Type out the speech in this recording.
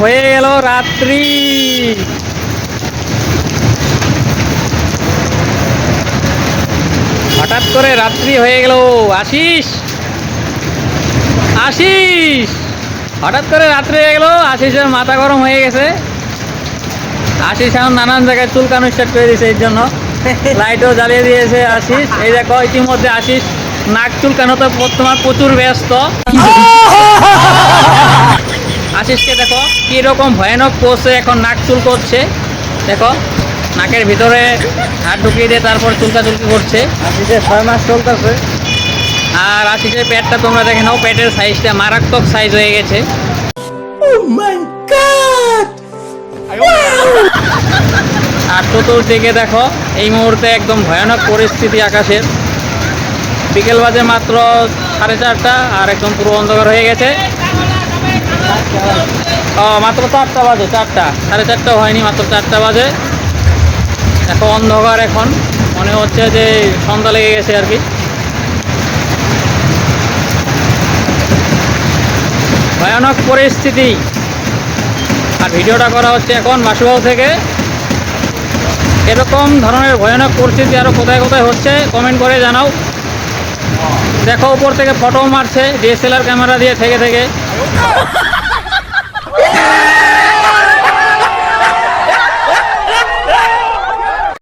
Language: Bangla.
হয়ে গেল রাত্রি। হঠাৎ করে রাত্রি হয়ে গেল। আশিস! আশিস! হঠাৎ করে রাত্রি হয়ে গেল আশিসের মাথা গরম হয়ে গেছে। আশিস এখন নানান জায়গায় চুলকানো স্টার্ট করে দিয়েছে এর জন্য। লাইটও জ্বালিয়ে দিয়েছে আশিস। এই দেখো ইতিমধ্যে আশিস নাক চুলকানোতে তোমার প্রচুর ব্যস্ত। আশিসকে দেখো কীরকম ভয়ানক পোষে এখন নাক চুল করছে। দেখো নাকের ভিতরে হাত ঢুকিয়ে দিয়ে তারপর চুলকা চুলকি করছে। আশিসে ছয় মাস চলতেছে। আর আশিসের পেটটা তোমরা দেখে নাও পেটের সাইজটা মারাত্মক সাইজ হয়ে গেছে। আর চতুর্দিকে দেখো এই মুহূর্তে একদম ভয়ানক পরিস্থিতি আকাশের। বিকেল বাজে মাত্র সাড়ে চারটা আর একদম পুরো অন্ধকার হয়ে গেছে। ও, মাত্র চারটা বাজে, চারটা। সাড়ে চারটাও হয়নি, মাত্র চারটা বাজে। দেখো অন্ধকার এখন। মনে হচ্ছে যে সন্ধ্যা লেগে গেছে আর কি। ভয়ানক পরিস্থিতি। আর ভিডিওটা করা হচ্ছে এখন মাসুবাউ থেকে। এরকম ধরনের ভয়ানক পরিস্থিতি আরও কোথায় কোথায় হচ্ছে কমেন্ট করে জানাও। দেখো উপর থেকে ফটো মারছে ডিএসএলআর ক্যামেরা দিয়ে থেকে থেকে